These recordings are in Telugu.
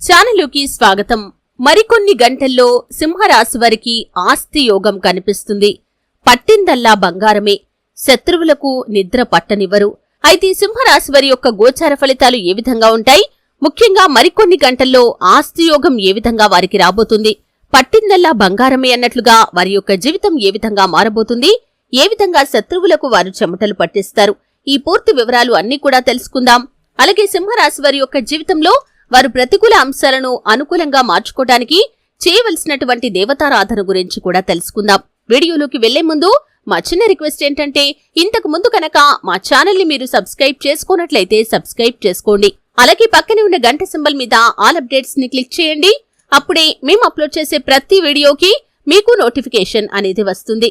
ఛానలుకి స్వాగతం. మరికొన్ని గంటల్లో సింహరాశి వారికి ఆస్తి యోగం కనిపిస్తుంది. పట్టిందల్లా బంగారమే. శత్రువులకు నిద్ర పట్టనివ్వరు. అయితే సింహరాశి వారి యొక్క గోచార ఫలితాలు ఏ విధంగా ఉంటాయి? ముఖ్యంగా మరికొన్ని గంటల్లో ఆస్తి యోగం ఏ విధంగా వారికి రాబోతుంది? పట్టిందల్లా బంగారమే అన్నట్లుగా వారి యొక్క జీవితం ఏ విధంగా మారబోతుంది? ఏ విధంగా శత్రువులకు వారు చెమటలు పట్టిస్తారు? ఈ పూర్తి వివరాలు అన్ని కూడా తెలుసుకుందాం. అలాగే సింహరాశి వారి యొక్క జీవితంలో వారు ప్రతికూల అంశాలను అనుకూలంగా మార్చుకోవడానికి చేయవలసినటువంటి దేవతారాధన గురించి కూడా తెలుసుకుందాం. వీడియోలోకి వెళ్ళే ముందు మా చిన్న రిక్వెస్ట్ ఏంటంటే ఇంతకు ముందు కనుక మా ఛానల్ని మీరు సబ్స్క్రైబ్ చేసుకున్నట్లయితే సబ్స్క్రైబ్ చేసుకోండి. అలాగే పక్కనే ఉన్న గంట సింబల్ మీద ఆల్ అప్డేట్స్ని క్లిక్ చేయండి. అప్పుడే మేము అప్లోడ్ చేసే ప్రతి వీడియోకి మీకు నోటిఫికేషన్ అనేది వస్తుంది.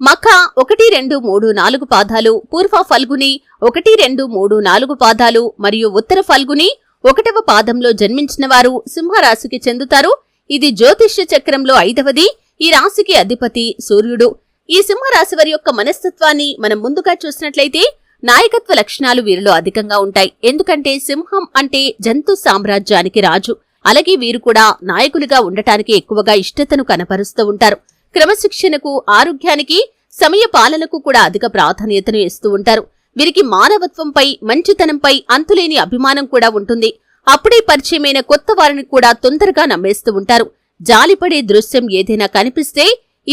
మఖ ఒకటి రెండు మూడు నాలుగు పాదాలు పూర్వ ఫల్గుని ఒకటి రెండు మూడు నాలుగు పాదాలు మరియు ఉత్తర ఫల్గుని ఒకటవ పాదంలో జన్మించిన వారు సింహరాశికి చెందుతారు. ఇది జ్యోతిష్య చక్రంలో ఐదవది. ఈ రాశికి అధిపతి సూర్యుడు. ఈ సింహరాశి వారి యొక్క మనస్తత్వాన్ని మనం ముందుగా చూసినట్లయితే నాయకత్వ లక్షణాలు వీరిలో అధికంగా ఉంటాయి. ఎందుకంటే సింహం అంటే జంతు సామ్రాజ్యానికి రాజు. అలాగే వీరు కూడా నాయకులుగా ఉండటానికి ఎక్కువగా ఇష్టతను కనపరుస్తూ ఉంటారు. క్రమశిక్షణకు ఆరోగ్యానికి సమయ పాలనకు కూడా అధిక ప్రాధాన్యతను ఇస్తూ ఉంటారు. వీరికి మానవత్వంపై మంచితనంపై అంతులేని అభిమానం కూడా ఉంటుంది. అప్పుడే పరిచయమైన కొత్త వారిని కూడా తొందరగా నమ్మేస్తూ ఉంటారు. జాలిపడే దృశ్యం ఏదైనా కనిపిస్తే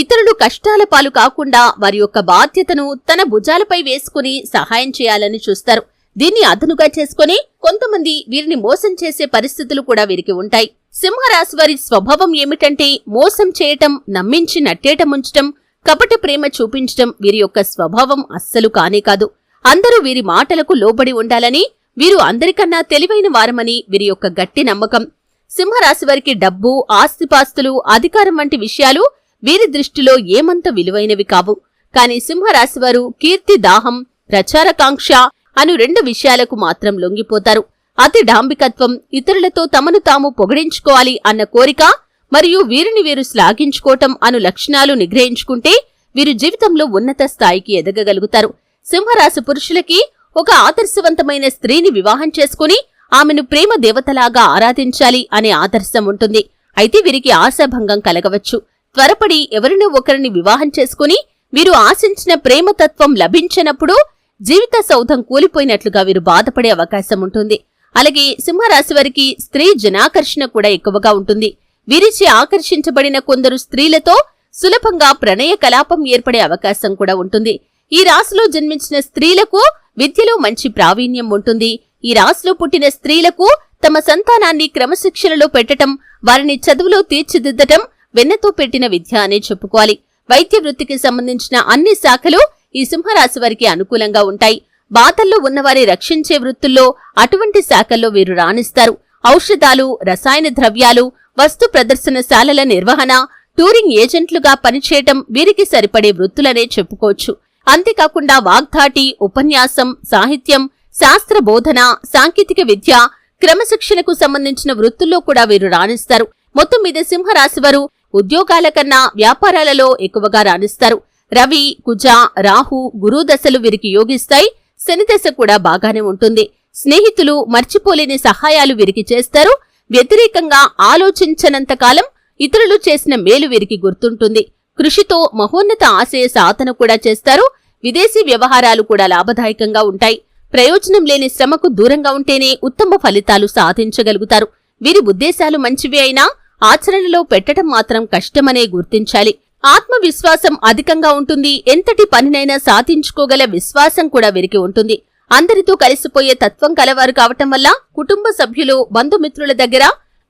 ఇతరులు కష్టాల పాలు కాకుండా వారి యొక్క బాధ్యతను తన భుజాలపై వేసుకుని సహాయం చేయాలని చూస్తారు. దీన్ని అదనుగా చేసుకుని కొంతమంది వీరిని మోసం చేసే పరిస్థితులు కూడా వీరికి ఉంటాయి. సింహరాశి వారి స్వభావం ఏమిటంటే మోసం చేయటం నమ్మించి నట్టేట ముంచటం కపట ప్రేమ చూపించటం వీరి యొక్క స్వభావం అస్సలు కానే కాదు. అందరూ వీరి మాటలకు లోబడి ఉండాలని వీరు అందరికన్నా తెలివైన వారమని వీరి యొక్క గట్టి నమ్మకం. సింహరాశి వారికి డబ్బు ఆస్తిపాస్తులు అధికారం వంటి విషయాలు వీరి దృష్టిలో ఏమంత విలువైనవి కావు. కాని సింహరాశివారు కీర్తి దాహం ప్రచారకాంక్ష అను రెండు విషయాలకు మాత్రం లొంగిపోతారు. అతి డాంబికత్వం ఇతరులతో తమను తాము పొగిడించుకోవాలి అన్న కోరిక మరియు వీరిని వీరు శ్లాఘించుకోవటం అను లక్షణాలు నిగ్రహించుకుంటే వీరు జీవితంలో ఉన్నత స్థాయికి ఎదగగలుగుతారు. సింహరాశి పురుషులకి ఒక ఆదర్శవంతమైన స్త్రీని వివాహం చేసుకుని ఆమెను ప్రేమ దేవతలాగా ఆరాధించాలి అనే ఆదర్శం ఉంటుంది. అయితే వీరికి ఆశాభంగం కలగవచ్చు. త్వరపడి ఎవరినో ఒకరిని వివాహం చేసుకుని వీరు ఆశించిన ప్రేమతత్వం లభించినప్పుడు జీవిత సౌధం కూలిపోయినట్లుగా వీరు బాధపడే అవకాశం ఉంటుంది. అలాగే సింహరాశి వారికి స్త్రీ జనాకర్షణ కూడా ఎక్కువగా ఉంటుంది. వీరిచే ఆకర్షించబడిన కొందరు స్త్రీలతో సులభంగా ప్రణయ కలాపం ఏర్పడే అవకాశం కూడా ఉంటుంది. ఈ రాశిలో జన్మించిన స్త్రీలకు విద్యలో మంచి ప్రావీణ్యం ఉంటుంది. ఈ రాశిలో పుట్టిన స్త్రీలకు తమ సంతానాన్ని క్రమశిక్షణలో పెట్టటం వారిని చదువులో తీర్చిదిద్దటం వెన్నతో పెట్టిన విద్య అనే చెప్పుకోవాలి. వైద్య వృత్తికి సంబంధించిన అన్ని శాఖలు ఈ సింహరాశి వారికి అనుకూలంగా ఉంటాయి. బాధల్లో ఉన్నవారి రక్షించే వృత్తుల్లో అటువంటి శాఖల్లో వీరు రాణిస్తారు. ఔషధాలు రసాయన ద్రవ్యాలు వస్తు ప్రదర్శనశాలల నిర్వహణ టూరింగ్ ఏజెంట్లుగా పనిచేయటం వీరికి సరిపడే వృత్తులనే చెప్పుకోవచ్చు. అంతేకాకుండా వాగ్ధాటి ఉపన్యాసం సాహిత్యం శాస్త్ర బోధన సాంకేతిక విద్య క్రమశిక్షణకు సంబంధించిన వృత్తుల్లో కూడా వీరు రాణిస్తారు. మొత్తం మీద సింహరాశివారు ఉద్యోగాల కన్నా వ్యాపారాలలో ఎక్కువగా రాణిస్తారు. రవి కుజ రాహు గురుదశలు వీరికి యోగిస్తాయి. శనిదశ కూడా బాగానే ఉంటుంది. స్నేహితులు మర్చిపోలేని సహాయాలు వీరికి చేస్తారు. వ్యతిరేకంగా ఆలోచించనంతకాలం ఇతరులు చేసిన మేలు వీరికి గుర్తుంటుంది. కృషితో మహోన్నత ఆశయ సాధన కూడా చేస్తారు. విదేశీ వ్యవహారాలు కూడా లాభదాయకంగా ఉంటాయి. ప్రయోజనం లేని శ్రమకు దూరంగా ఉంటేనే ఉత్తమ ఫలితాలు సాధించగలుగుతారు. వీరి ఉద్దేశాలు మంచివి అయినా ఆచరణలో పెట్టడం మాత్రం కష్టమనే గుర్తించాలి. ఆత్మవిశ్వాసం అధికంగా ఉంటుంది. ఎంతటి పనినైనా సాధించుకోగల విశ్వాసం కూడా వీరికి ఉంటుంది. అందరితో కలిసిపోయే తత్వం కలవారు కావటం వల్ల కుటుంబ సభ్యులు బంధుమిత్రుల దగ్గర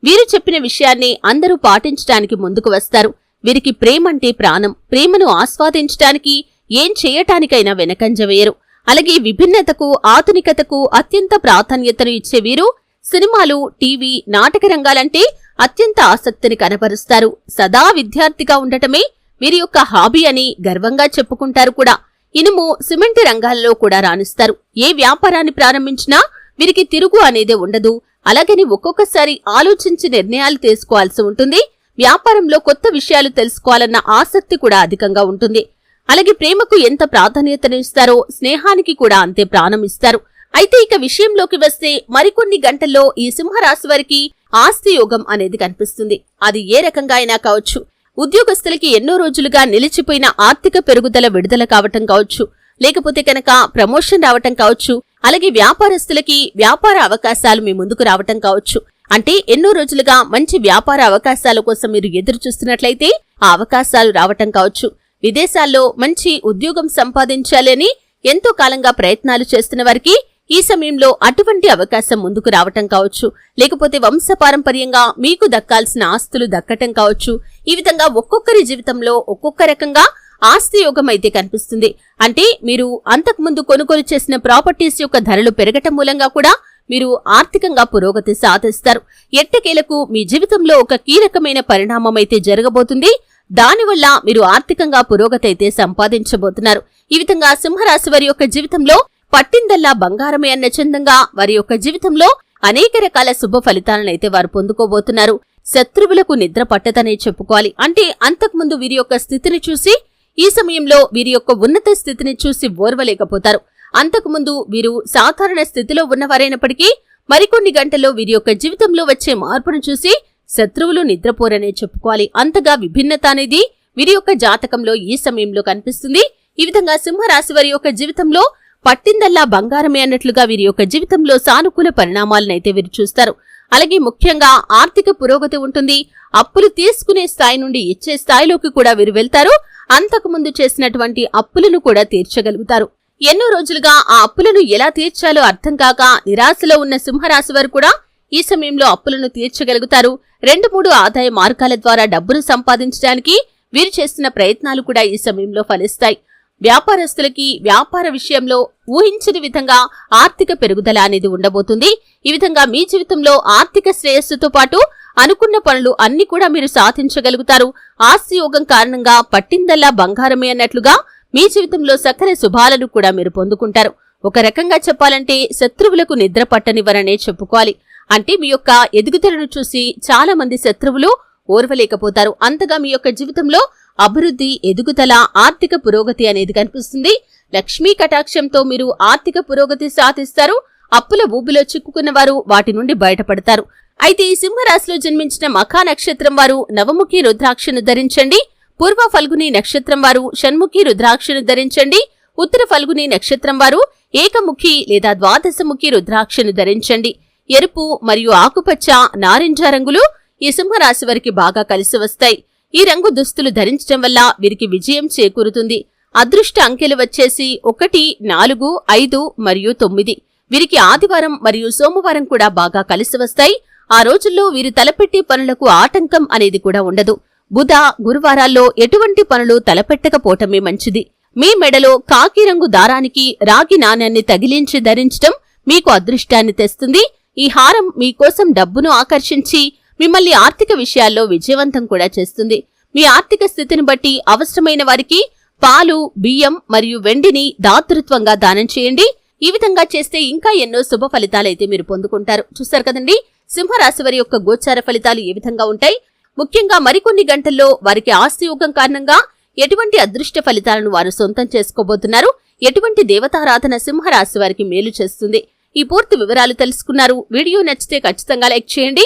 వీరు చెప్పిన విషయాన్ని అందరూ పాటించడానికి ముందుకు వస్తారు. వీరికి ప్రేమంటే ప్రాణం. ప్రేమను ఆస్వాదించటానికి ఏం చేయటానికైనా వెనకంజ వేయరు. అలాగే విభిన్నతకు ఆధునికతకు అత్యంత ప్రాధాన్యతను ఇచ్చే వీరు సినిమాలు టీవీ నాటక రంగాలంటే అత్యంత ఆసక్తిని కనపరుస్తారు. సదా విద్యార్థిగా ఉండటమే వీరి యొక్క హాబీ అని గర్వంగా చెప్పుకుంటారు కూడా. ఇనుము సిమెంట్ రంగాల్లో కూడా రాణిస్తారు. ఏ వ్యాపారాన్ని ప్రారంభించినా వీరికి తిరుగు అనేది ఉండదు. అలాగని ఒక్కొక్కసారి ఆలోచించి నిర్ణయాలు తీసుకోవాల్సి ఉంటుంది. వ్యాపారంలో కొత్త విషయాలు తెలుసుకోవాలన్న ఆసక్తి కూడా అధికంగా ఉంటుంది. అలాగే ప్రేమకు ఎంత ప్రాధాన్యతనిస్తారో స్నేహానికి కూడా అంతే ప్రాణం ఇస్తారు. అయితే ఇక విషయంలోకి వస్తే మరికొన్ని గంటల్లో ఈ సింహరాశి వారికి ఆస్తి యోగం అనేది కనిపిస్తుంది. అది ఏ రకంగా అయినా కావచ్చు. ఉద్యోగస్తులకి ఎన్నో రోజులుగా నిలిచిపోయిన ఆర్థిక పెరుగుదల విడుదల కావటం కావచ్చు లేకపోతే కనుక ప్రమోషన్ రావటం కావచ్చు అలాగే వ్యాపారస్తులకి వ్యాపార అవకాశాలు మీ ముందుకు రావటం కావచ్చు. అంటే ఎన్నో రోజులుగా మంచి వ్యాపార అవకాశాల కోసం మీరు ఎదురు చూస్తున్నట్లయితే ఆ అవకాశాలు రావటం కావచ్చు. విదేశాల్లో మంచి ఉద్యోగం సంపాదించాలని ఎంతో కాలంగా ప్రయత్నాలు చేస్తున్న వారికి ఈ సమయంలో అటువంటి అవకాశం ముందుకు రావటం కావచ్చు. లేకపోతే వంశపారంపర్యంగా మీకు దక్కాల్సిన ఆస్తులు దక్కటం కావచ్చు. ఈ విధంగా ఒక్కొక్కరి జీవితంలో ఒక్కొక్క రకంగా ఆస్తి యోగం అయితే కనిపిస్తుంది. అంటే మీరు అంతకుముందు కొనుగోలు చేసిన ప్రాపర్టీస్ యొక్క ధరలు పెరగటం మూలంగా కూడా మీరు ఆర్థికంగా పురోగతి సాధిస్తారు. ఎట్టకేలకు మీ జీవితంలో ఒక కీలకమైన పరిణామం అయితే జరగబోతుంది. దానివల్ల మీరు ఆర్థికంగా పురోగతి అయితే సంపాదించబోతున్నారు. ఈ విధంగా సింహరాశి వారి యొక్క జీవితంలో పట్టిందల్లా బంగారమే అన్న చందంగా వారి యొక్క జీవితంలో అనేక రకాల శుభ ఫలితాలనైతే వారు పొందుకోబోతున్నారు. శత్రువులకు నిద్ర పట్టదనే చెప్పుకోవాలి. అంటే అంతకుముందు వీరి యొక్క స్థితిని చూసి ఈ సమయంలో వీరి యొక్క ఉన్నత స్థితిని చూసి ఓర్వలేకపోతారు. అంతకుముందు వీరు సాధారణ స్థితిలో ఉన్నవారైనప్పటికీ మరికొన్ని గంటల్లో వీరి యొక్క జీవితంలో వచ్చే మార్పును చూసి శత్రువులు నిద్రపోరనే చెప్పుకోవాలి. అంతగా విభిన్నత అనేది వీరి యొక్క జాతకంలో ఈ సమయంలో కనిపిస్తుంది. ఈ విధంగా సింహరాశి వారి యొక్క జీవితంలో పట్టిందల్లా బంగారమే అన్నట్లుగా వీరి యొక్క జీవితంలో సానుకూల పరిణామాలనైతే వీరు చూస్తారు. అలాగే ముఖ్యంగా ఆర్థిక పురోగతి ఉంటుంది. అప్పులు తీసుకునే స్థాయి నుండి ఇచ్చే స్థాయిలోకి కూడా వీరు వెళ్తారు. అంతకుముందు చేసినటువంటి అప్పులను కూడా తీర్చగలుగుతారు. ఎన్నో రోజులుగా ఆ అప్పులను ఎలా తీర్చాలో అర్థం కాక నిరాశలో ఉన్న సింహరాశి వారు కూడా ఈ సమయంలో అప్పులను తీర్చగలుగుతారు. రెండు మూడు ఆదాయ మార్గాల ద్వారా డబ్బును సంపాదించడానికి వీరు చేస్తున్న ప్రయత్నాలు కూడా ఈ సమయంలో ఫలిస్తాయి. వ్యాపారస్తులకి వ్యాపార విషయంలో ఊహించని విధంగా ఆర్థిక పెరుగుదల అనేది ఉండబోతుంది. ఈ విధంగా మీ జీవితంలో ఆర్థిక శ్రేయస్సుతో పాటు అనుకున్న పనులు అన్ని కూడా మీరు సాధించగలుగుతారు. ఆస్తి యోగం కారణంగా పట్టిందల్లా బంగారమే అన్నట్లుగా మీ జీవితంలో సకల శుభాలను కూడా మీరు పొందుకుంటారు. ఒక రకంగా చెప్పాలంటే శత్రువులకు నిద్ర పట్టనివ్వరనే చెప్పుకోవాలి. అంటే మీ యొక్క ఎదుగుదలను చూసి చాలా మంది శత్రువులు ఓర్వలేకపోతారు. అంతగా మీ యొక్క జీవితంలో అభివృద్ధి ఎదుగుదల ఆర్థిక పురోగతి అనేది కనిపిస్తుంది. లక్ష్మీ కటాక్షంతో మీరు ఆర్థిక పురోగతి సాధిస్తారు. అప్పుల ఊబిలో చిక్కుకున్న వారు వాటి నుండి బయటపడతారు. అయితే ఈ సింహరాశిలో జన్మించిన మఖా నక్షత్రం వారు నవముఖి రుద్రాక్షను ధరించండి. పూర్వ ఫల్గుని నక్షత్రం వారు షణ్ముఖి రుద్రాక్షను ధరించండి. ఉత్తర ఫల్గుని నక్షత్రం వారు ఏకముఖి లేదా ద్వాదశముఖి రుద్రాక్షను ధరించండి. ఎరుపు మరియు ఆకుపచ్చ నారింజ రంగులు ఈ సింహరాశి వారికి బాగా కలిసి వస్తాయి. ఈ రంగు దుస్తులు ధరించడం వల్ల వీరికి విజయం చేకూరుతుంది. అదృష్ట అంకెలు వచ్చేసి ఒకటి నాలుగు ఐదు మరియు తొమ్మిది. వీరికి ఆదివారం మరియు సోమవారం కూడా బాగా కలిసి వస్తాయి. ఆ రోజుల్లో వీరు తలపెట్టే పనులకు ఆటంకం అనేది కూడా ఉండదు. బుధ గురువారాల్లో ఎటువంటి పనులు తలపెట్టకపోవటమే మంచిది. మీ మెడలో కాకి రంగు దారానికి రాగి నాణ్యాన్ని తగిలించి ధరించడం మీకు అదృష్టాన్ని తెస్తుంది. ఈ హారం మీకోసం డబ్బును ఆకర్షించి మిమ్మల్ని ఆర్థిక విషయాల్లో విజయవంతం కూడా చేస్తుంది. మీ ఆర్థిక స్థితిని బట్టి అవసరమైన వారికి పాలు బియ్యం మరియు వెండిని దాతృత్వంగా దానం చేయండి. ఈ విధంగా చేస్తే ఇంకా ఎన్నో శుభ ఫలితాలైతే మీరు పొందుకుంటారు. చూస్తారు కదండి? సింహరాశి వారి యొక్క గోచార ఫలితాలు ఏ విధంగా ఉంటాయి? ముఖ్యంగా మరికొన్ని గంటల్లో వారికి ఆస్తి యోగం కారణంగా ఎటువంటి అదృష్ట ఫలితాలను వారు సొంతం చేసుకోబోతున్నారు? ఎటువంటి దేవతారాధన సింహరాశి వారికి మేలు చేస్తుంది? ఈ పూర్తి వివరాలు తెలుసుకున్నారు. వీడియో నచ్చితే ఖచ్చితంగా లైక్ చేయండి.